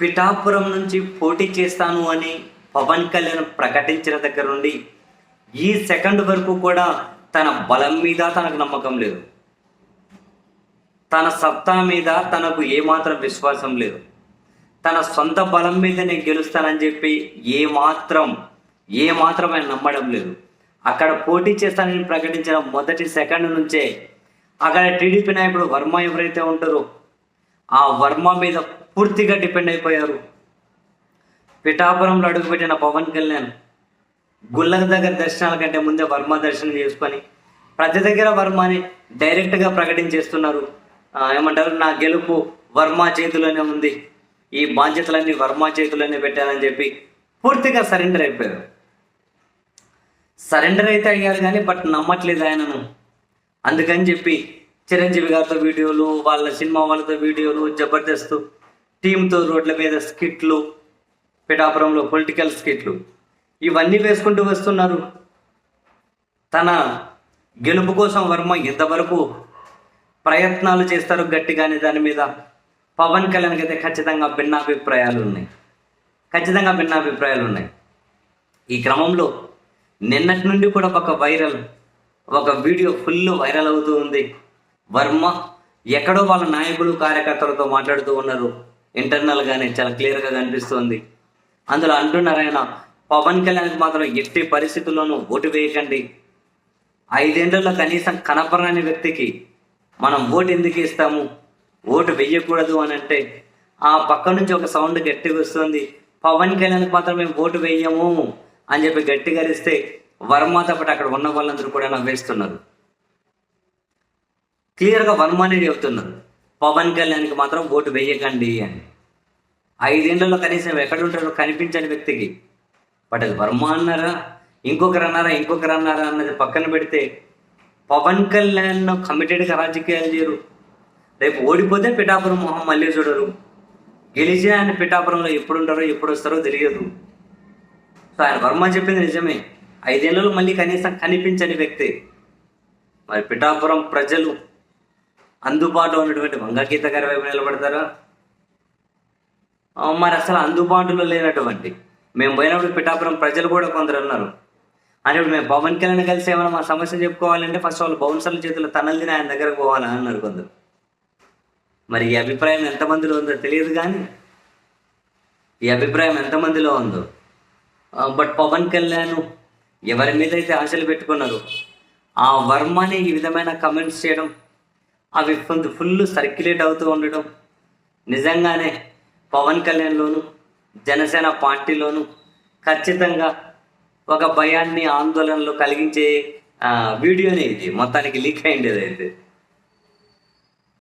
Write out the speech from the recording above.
పిఠాపురం నుంచి పోటీ చేస్తాను అని పవన్ కళ్యాణ్ ప్రకటించిన దగ్గర నుండి ఈ సెకండ్ వరకు కూడా తన బలం మీద తనకు నమ్మకం లేదు. తన సత్తా మీద తనకు ఏమాత్రం విశ్వాసం లేదు. తన సొంత బలం మీద నేను గెలుస్తానని చెప్పి ఏ మాత్రం ఆయన నమ్మడం లేదు. అక్కడ పోటీ చేస్తానని ప్రకటించిన మొదటి సెకండ్ నుంచే అక్కడ టీడీపీ నాయకుడు వర్మ ఎవరైతే ఉంటారో ఆ వర్మ మీద పూర్తిగా డిపెండ్ అయిపోయారు. పిఠాపురంలో అడుగుపెట్టిన పవన్ కళ్యాణ్ గుళ్ళ దగ్గర దర్శనాల కంటే ముందే వర్మ దర్శనం చేసుకొని ప్రతి దగ్గర వర్మని డైరెక్ట్గా ప్రకటించేస్తున్నారు. ఏమంటారు? నా గెలుపు వర్మ చేతిలోనే ఉంది. ఈ బాధ్యతలన్నీ వర్మ చేతిలోనే పెట్టానని చెప్పి పూర్తిగా సరెండర్ అయిపోయారు. సరెండర్ అయితే అయ్యారు కానీ బట్ నమ్మట్లేదు ఆయనను. అందుకని చెప్పి చిరంజీవి గారితో వీడియోలు వాళ్ళ సినిమా వాళ్ళతో వీడియోలు జబర్దస్త్ టీంతో రోడ్ల మీద స్కిట్లు పిఠాపురంలో పొలిటికల్ స్కిట్లు. ఇవన్నీ వేసుకుంటూ వస్తున్నారు. తన గెలుపు కోసం వర్మ ఎంతవరకు ప్రయత్నాలు చేస్తారు గట్టిగానే దాని మీద పవన్ కళ్యాణ్కి అయితే ఖచ్చితంగా భిన్నాభిప్రాయాలు ఉన్నాయి. ఖచ్చితంగా భిన్నాభిప్రాయాలు ఉన్నాయి. ఈ క్రమంలో నిన్నటి నుండి కూడా ఒక వైరల్ ఒక వీడియో ఫుల్ వైరల్ అవుతూ ఉంది. వర్మ ఎక్కడో వాళ్ళ నాయకులు కార్యకర్తలతో మాట్లాడుతూ ఉన్నారు. ఇంటర్నల్గానే చాలా క్లియర్గా కనిపిస్తుంది. అందులో అంటున్నారు ఆయన పవన్ కళ్యాణ్కి మాత్రం ఎట్టి పరిస్థితుల్లోనూ ఓటు వేయకండి. ఐదేళ్ళలో కనీసం కనపరాని వ్యక్తికి మనం ఓటు ఎందుకు ఇస్తాము? ఓటు వెయ్యకూడదు అని అంటే ఆ పక్క నుంచి ఒక సౌండ్ గట్టిగా వస్తుంది. పవన్ కళ్యాణ్కి మాత్రం మేము ఓటు వేయము అని చెప్పి గట్టిగా అరిస్తే వర్మతో పాటు అక్కడ ఉన్న వాళ్ళందరూ కూడా నవ్వేస్తున్నారు. క్లియర్గా వన్ మనీ చెప్తున్నారు పవన్ కళ్యాణ్కి మాత్రం ఓటు వేయకండి అని. ఐదేళ్ళలో కనీసం ఎక్కడ ఉంటారో కనిపించని వ్యక్తికి. బట్ అది వర్మ అన్నారా? ఇంకొకరు అన్నారా? ఇంకొకరు అన్నారా అన్నది పక్కన పెడితే పవన్ కళ్యాణ్ కమిటెడ్గా రాజకీయాలు చేయరు. రేపు ఓడిపోతే పిఠాపురం మొహం మళ్ళీ చూడరు. గెలిచి ఆయన పిఠాపురంలో ఎప్పుడు ఉంటారో ఎప్పుడు వస్తారో తెలియదు. సో ఆయన వర్మ చెప్పింది నిజమే. ఐదేళ్ళలో మళ్ళీ కనీసం కనిపించని వ్యక్తి. మరి పిఠాపురం ప్రజలు అందుబాటులో ఉన్నటువంటి వంగగీత గారి వైపు నిలబడతారా? మరి అసలు అందుబాటులో లేనటువంటి మేము పోయినప్పుడు పిఠాపురం ప్రజలు కూడా కొందరు అన్నారు అని మేము పవన్ కళ్యాణ్ కలిసి ఏమైనా మా సమస్య చెప్పుకోవాలంటే ఫస్ట్ వాళ్ళు బౌన్సర్ల చేతులు తనలు తిని ఆయన దగ్గరకు పోవాలని అన్నారు కొందరు. మరి ఈ అభిప్రాయం ఎంతమందిలో ఉందో తెలియదు కానీ ఈ అభిప్రాయం ఎంతమందిలో ఉందో. బట్ పవన్ కళ్యాణ్ ఎవరి మీద అయితే ఆశలు పెట్టుకున్నారు ఆ వర్మని ఈ విధమైన కమెంట్స్ చేయడం అవి కొంత ఫుల్ సర్క్యులేట్ అవుతూ ఉండడం. నిజంగానే పవన్ కళ్యాణ్లోను జనసేన పార్టీలోను ఖచ్చితంగా ఒక భయాన్ని ఆందోళనలు కలిగించే వీడియోనే ఇది. మొత్తానికి లీక్ అయిండేది అయితే